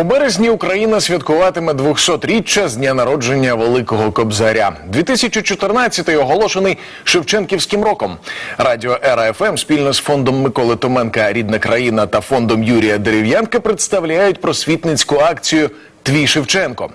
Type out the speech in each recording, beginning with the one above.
У березні Україна святкуватиме 200-річчя з дня народження Великого Кобзаря. 2014-й оголошений Шевченківським роком. Радіо Ера ФМ спільно з фондом Миколи Томенка Рідна країна та фондом Юрія Дерев'янка представляють просвітницьку акцію. Твій Шевченко.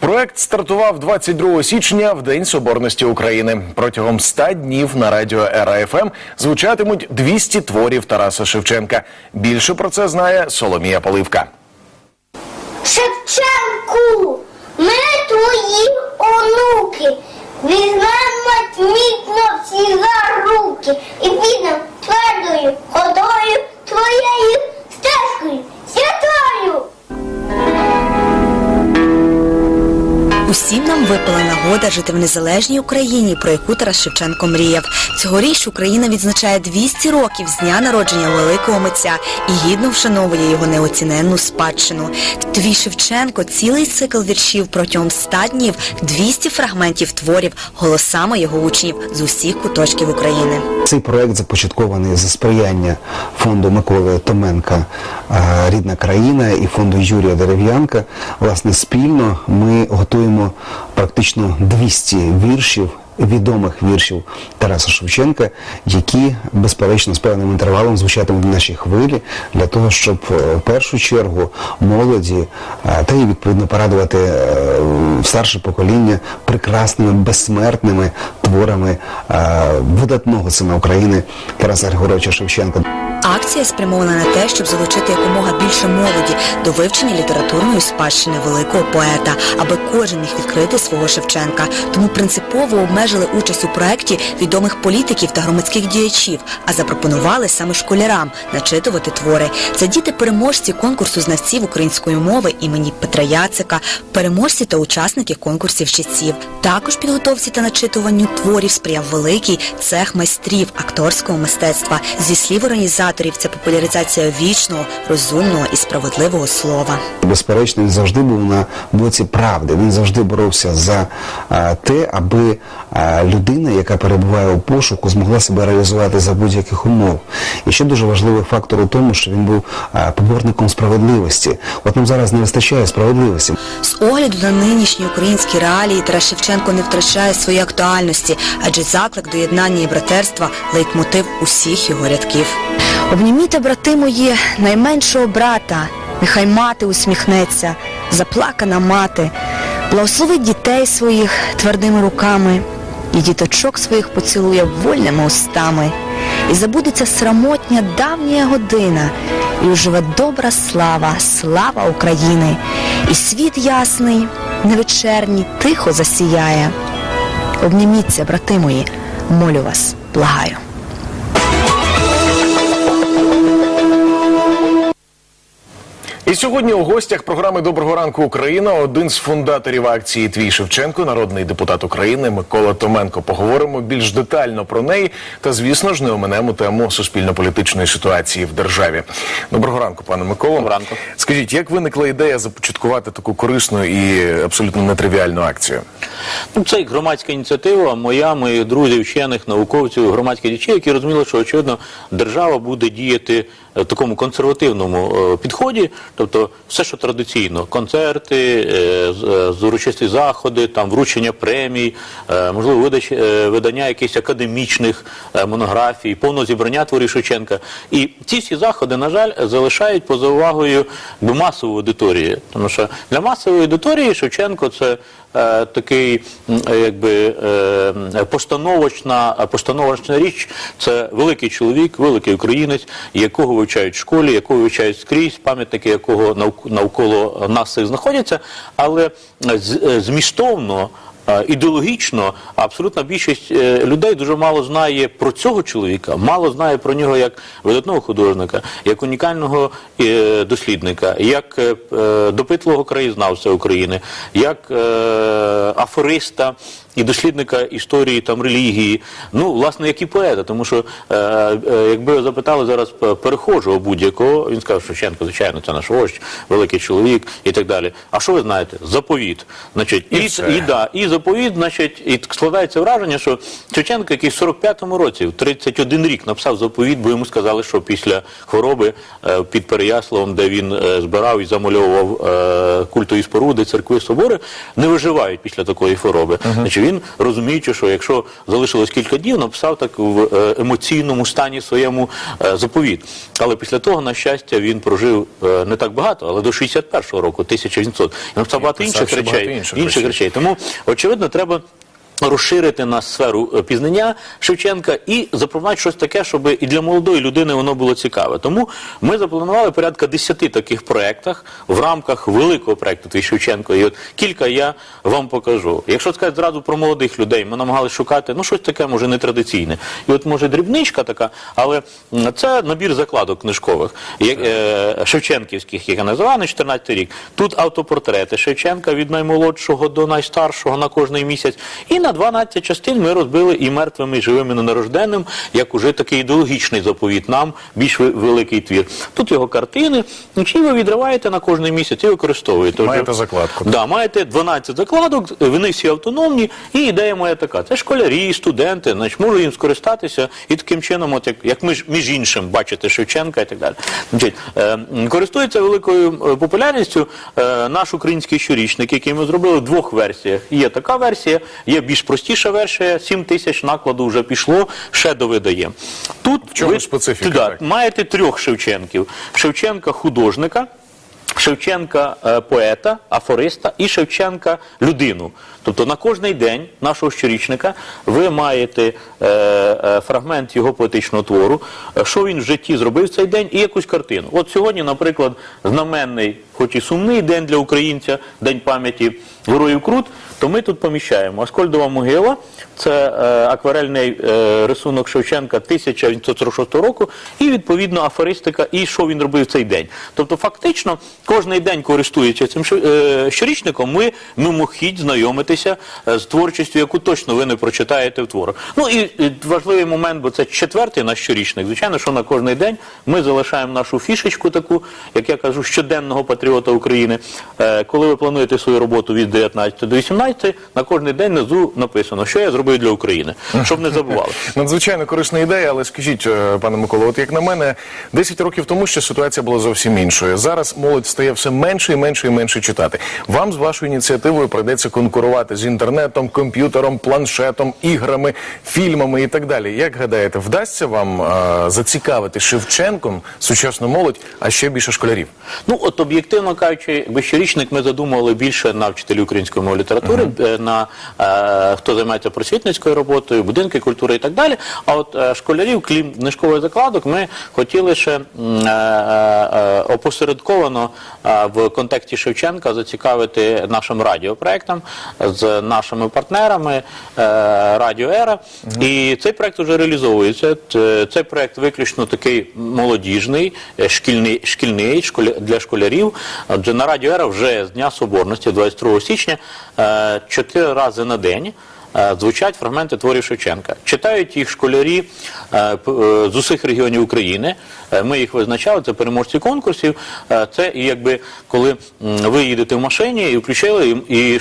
Проект стартував 22 січня в День Соборності України. Протягом 100 днів на радіо Ера ФМ звучатимуть 200 творів Тараса Шевченка. Більше про це знає Соломія Поливка. Шевченку, ми твої онуки. Візьмемо міцно всі за руки і підемо твердою ходою твоєю стежкою святою. Усім нам випала нагода жити в незалежній Україні, про яку Тарас Шевченко мріяв. Цьогоріч Україна відзначає 200 років з дня народження великого митця і гідно вшановує його неоціненну спадщину. Твій Шевченко цілий цикл віршів протягом 100 днів, 200 фрагментів творів голосами його учнів з усіх куточків України. Цей проект започаткований за сприяння фонду Миколи Томенка е, Рідна країна і фонду Юрія Дерев'янка. Власне, спільно ми готуємо практично 200 віршів. Відомих віршів Тараса Шевченка, які безперечно з певним інтервалом звучатимуть на нашій хвилі для того, щоб е, в першу чергу молоді е, та й відповідно порадувати е, старше покоління прекрасними безсмертними творами видатного сина України Тараса Григоровича Шевченка. Акція спрямована на те, щоб залучити якомога більше молоді до вивчення літературної спадщини великого поета, аби кожен міг відкрити свого Шевченка. Тому принципово обмежили участь у проєкті відомих політиків та громадських діячів, а запропонували саме школярам начитувати твори. Це діти-переможці конкурсу знавців української мови імені Петра Яцика, переможці та учасники конкурсів читців. Також підготовці та начитуванню творів сприяв великий цех майстрів акторського мистецтва. Зі слів організаторів, це популяризація вічного, розумного і справедливого слова. Безперечно, він завжди був на боці правди. Він завжди боровся за е, те, аби е, людина, яка перебуває у пошуку, змогла себе реалізувати за будь-яких умов. І ще дуже важливий фактор у тому, що він був е, поборником справедливості. От нам зараз не вистачає справедливості. З огляду на нинішні українські реалії Тарас Шевченко не втрачає своєї актуальності, адже заклик до єднання і братерства лейтмотив усіх його рядків. Обніміте, брати мої, найменшого брата, нехай мати усміхнеться, заплакана мати, благословить дітей своїх твердими руками, і діточок своїх поцілує вольними устами. І забудеться срамотня давня година, і оживе добра слава, слава України, і світ ясний, невечерній, тихо засіяє. Обніміться, брати мої, молю вас, благаю. І сьогодні у гостях програми Доброго ранку Україна один з фундаторів акції Твій Шевченко, народний депутат України Микола Томенко. Поговоримо більш детально про неї та, звісно ж, не оминемо тему суспільно-політичної ситуації в державі. Доброго ранку, пане Миколо. Доброго ранку. Скажіть, як виникла ідея започаткувати таку корисну і абсолютно нетривіальну акцію? Ну, це громадська ініціатива, моя, моїх друзів, вчених, науковців, громадських діячів, які розуміли, що очевидно держава буде діяти такому консервативному е, підході, тобто все, що традиційно, концерти, е, е, урочисті заходи, там вручення премій, е, можливо, видач, е, видання якихось академічних е, монографій, повного зібрання творів Шевченка. І ці всі заходи, на жаль, залишають поза увагою якби, масової аудиторії, тому що для масової аудиторії Шевченко це е, такий е, якби е, постановочна, е, постановочна річ. Це великий чоловік, великий українець, якого вивчають в школі, якого вивчають скрізь, пам'ятники якого навколо нас всіх знаходяться, але е, е, змістовно. Е, Ідеологічно абсолютна більшість людей дуже мало знає про цього чоловіка, мало знає про нього як видатного художника, як унікального дослідника, як допитливого краєзнавця України, як афориста, і дослідника історії там релігії, ну власне як і поета, тому що е, е, якби запитали зараз перехожого будь-якого, він скаже, Шевченко, звичайно, це наш вождь, великий чоловік і так далі. А що ви знаєте? Заповіт. Значить, І і, і, да, і заповіт, значить, і складається враження, що Шевченко, який в 45-му році, в 31 рік написав заповіт, бо йому сказали, що після хвороби е, під Переяславом, де він е, збирав і замальовував е, культові споруди, церкви, собори, не виживають після такої хвороби. Значить, він розуміючи, що якщо залишилось кілька днів, написав так в е, емоційному стані своєму е, заповіт. Але після того, на щастя, він прожив е, не так багато, але до 61-го року, 1800. Він написав багато інших речей. багато інших інших речей. речей. Тому, очевидно, треба. Розширити на сферу е, пізнання Шевченка і запропонувати щось таке, щоб і для молодої людини воно було цікаве. Тому ми запланували порядка 10 таких проєктах в рамках великого проєкту «Твій Шевченко. І от кілька я вам покажу. Якщо сказати зразу про молодих людей, ми намагалися шукати ну щось таке, може нетрадиційне. І от може дрібничка така, але це набір закладок книжкових як, е, Шевченківських, як я називаю, на 14 рік. Тут автопортрети Шевченка від наймолодшого до найстаршого на кожний місяць. І на 12 частин ми розбили і мертвими, і живими і ненарожденним, як уже такий ідеологічний заповіт нам, більш великий твір. Тут його картини, і ви відриваєте на кожний місяць і використовуєте. Маєте закладку. Да, маєте 12 закладок, вони всі автономні, і ідея моя така. Це школярі, студенти, значить, можу їм скористатися і таким чином, от як, як між, між іншим, бачите Шевченка і так далі. Значить, е, користується великою е, популярністю е, наш український щорічник, який ми зробили в двох версіях. Є така версія, є більш простіша версія, 7 тисяч накладу вже пішло, ще довидаємо. Тут чому ви- специфіка, так? маєте трьох Шевченків: Шевченка художника. Шевченка е, поета, афориста і Шевченка людину. Тобто на кожний день нашого щорічника ви маєте е, е, фрагмент його поетичного твору, е, що він в житті зробив цей день, і якусь картину. От сьогодні, наприклад, знаменний, хоч і сумний день для українця, день пам'яті героїв Крут, то ми тут поміщаємо Аскольдова могила, це е, акварельний е, рисунок Шевченка 1946 року, і відповідно афористика, і що він робив цей день. Тобто, фактично, кожний день користуючись цим е, щорічником, ми мимохідь знайомитися з творчістю, яку точно ви не прочитаєте в творах. Ну і, важливий момент, бо це четвертий наш щорічник. Звичайно, що на кожний день ми залишаємо нашу фішечку таку, як я кажу, щоденного патріота України. Е, коли ви плануєте свою роботу від 19 до 18, на кожний день внизу написано, що я зробив для України, щоб не забували. Надзвичайно корисна ідея, але скажіть, е, пане Миколо, от як на мене, 10 років тому ще ситуація була зовсім іншою. Зараз молодь стає все менше і менше і менше читати. Вам з вашою ініціативою прийдеться конкурувати з інтернетом, комп'ютером, планшетом, іграми, фільмами і так далі. Як гадаєте, вдасться вам е, зацікавити Шевченком сучасну молодь, а ще більше школярів? Ну, от об'єктивно кажучи, якби щорічник ми задумували більше на вчителів української мови літератури, е, на е, хто займається просвітницькою роботою, будинки культури і так далі. А от е, школярів, крім книжкових закладок, ми хотіли ще е, е, опосередковано е, в контексті Шевченка зацікавити нашим радіопроектам з нашими партнерами е, Радіо Ера. І цей проект вже реалізовується. Цей проект виключно такий молодіжний, е, шкільний, шкільний для школярів. Отже, на Радіо Ера вже з Дня Соборності, 22 січня, е, чотири рази на день. Е, Звучать фрагменти творів Шевченка. Читають їх школярі е, е, з усіх регіонів України. Ми їх визначали, це переможці конкурсів. Це і якби коли ви їдете в машині і включили, і, і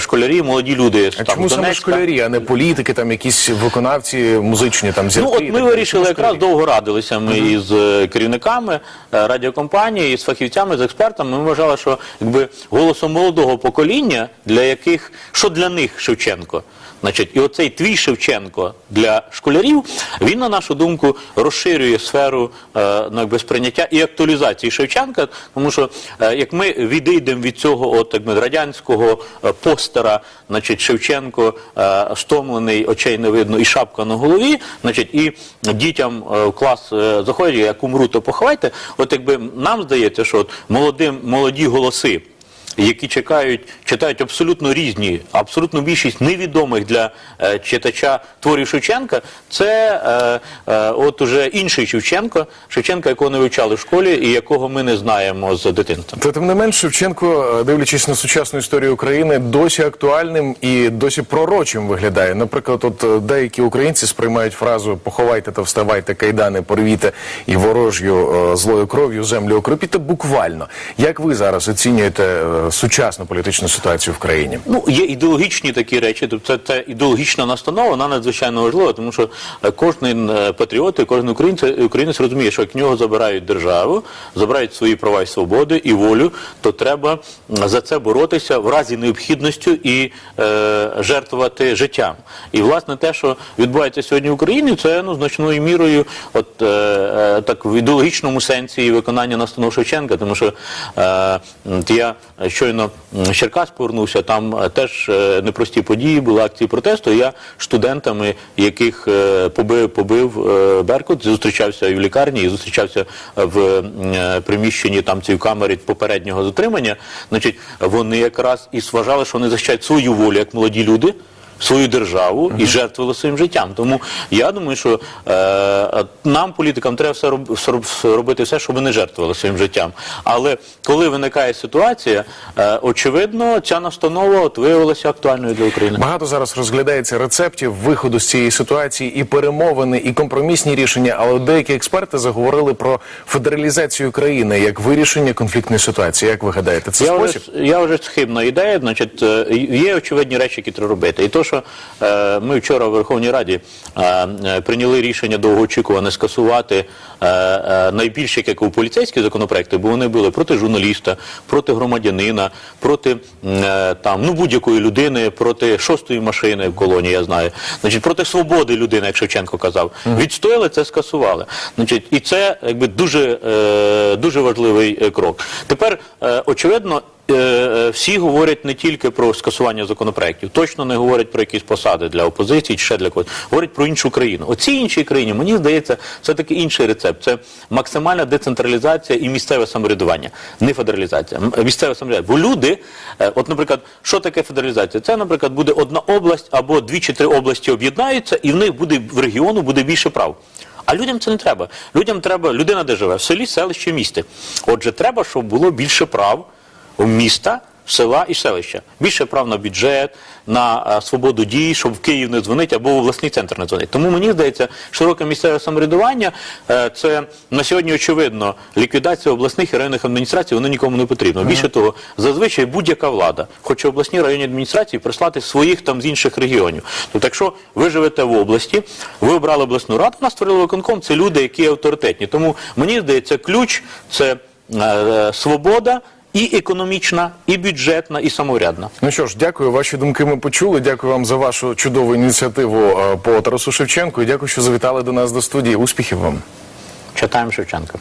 школярі, молоді люди А там, чому з саме школярі, а не політики, там якісь виконавці музичні, там зірки? Ну от ми вирішили якраз школярі? довго радилися ми із е, керівниками е, радіокомпанії, з фахівцями, з експертами. Ми вважали, що якби голосом молодого покоління, для яких що для них Шевченко. Значить, і оцей твій Шевченко для школярів, він, на нашу думку, розширює сферу е, ну, якби, сприйняття і актуалізації Шевченка, тому що е, як ми відійдемо від цього от, якби, радянського е, постера, значить, Шевченко стомлений, очей не видно, і шапка на голові, значить, і дітям в клас заходять, як умру, то поховайте. От якби нам здається, що от молодим, молоді голоси які чекають, читають абсолютно різні, абсолютно більшість невідомих для е, читача творів Шевченка, це е, е, от уже інший Шевченко, Шевченка, якого не вивчали в школі і якого ми не знаємо з дитинства. Та тим не менш, Шевченко, дивлячись на сучасну історію України, досі актуальним і досі пророчим виглядає. Наприклад, от деякі українці сприймають фразу «поховайте та вставайте кайдани, порвіте і ворож'ю злою кров'ю землю окропіте» буквально. Як ви зараз оцінюєте сучасну політичну ситуацію в країні? Ну, є ідеологічні такі речі, тобто це, це ідеологічна настанова, вона надзвичайно важлива, тому що е, кожен е, патріот і кожен українець, українець розуміє, що як нього забирають державу, забирають свої права і свободи і волю, то треба за це боротися в разі необхідності і е, жертвувати життям. І власне те, що відбувається сьогодні в Україні, це ну значною мірою, от е, е, так в ідеологічному сенсі виконання настанов Шевченка, тому що е, я щойно Черкас повернувся, там е, теж е, непрості події були акції протесту. Я студентами, яких е, побив, побив Беркут, зустрічався і в лікарні, і зустрічався в приміщенні там цієї камери попереднього затримання. Значить, вони якраз і зважали, що вони захищають свою волю як молоді люди. Свою державу і жертвували своїм життям. Тому я думаю, що е, нам, політикам, треба все роб, робити все, щоб не жертвували своїм життям. Але коли виникає ситуація, е, очевидно, ця настанова от виявилася актуальною для України. Багато зараз розглядається рецептів виходу з цієї ситуації, і перемовини, і компромісні рішення. Але деякі експерти заговорили про федералізацію країни як вирішення конфліктної ситуації. Як ви гадаєте, це я спосіб? вже, я вже схибна ідея, значить, е, є очевидні речі, які треба робити. І то, що е, ми вчора в Верховній Раді е, е, прийняли рішення довгоочікуване скасувати найбільше, як у поліцейські законопроекти, бо вони були проти журналіста, проти громадянина, проти там, ну, будь-якої людини, проти шостої машини в колонії, я знаю, значить, проти свободи людини, як Шевченко казав. Відстояли це, скасували. Значить, і це якби дуже, дуже важливий крок. Тепер, очевидно, всі говорять не тільки про скасування законопроєктів, точно не говорять про якісь посади для опозиції чи ще для когось. Говорять про іншу країну. Оцій іншій країні, мені здається, це таки інший рецепт. Це максимальна децентралізація і місцеве самоврядування, не федералізація. Місцеве самоврядування. Бо люди, е, от, наприклад, що таке федералізація? Це, наприклад, буде одна область або дві чи три області об'єднаються, і в них буде в регіону буде більше прав. А людям це не треба. Людям треба людина, де живе, в селі, селищі, місті. Отже, треба, щоб було більше прав міста, села і селища. Більше прав на бюджет, на е, свободу дій, щоб в Київ не дзвонити або в обласний центр не дзвонити. Тому мені здається, широке місцеве самоврядування е, це на сьогодні очевидно ліквідація обласних і районних адміністрацій, воно нікому не потрібно. Більше того, зазвичай будь-яка влада хоче обласні районні адміністрації прислати своїх там з інших регіонів. Тобто, якщо ви живете в області, ви обрали обласну раду, нас створили виконком, це люди, які авторитетні. Тому мені здається, ключ це е, свобода. І економічна, і бюджетна, і самоврядна. Ну що ж, дякую. Ваші думки ми почули. Дякую вам за вашу чудову ініціативу е, по Тарасу Шевченку. І дякую, що завітали до нас до студії. Успіхів вам. Читаємо Шевченка.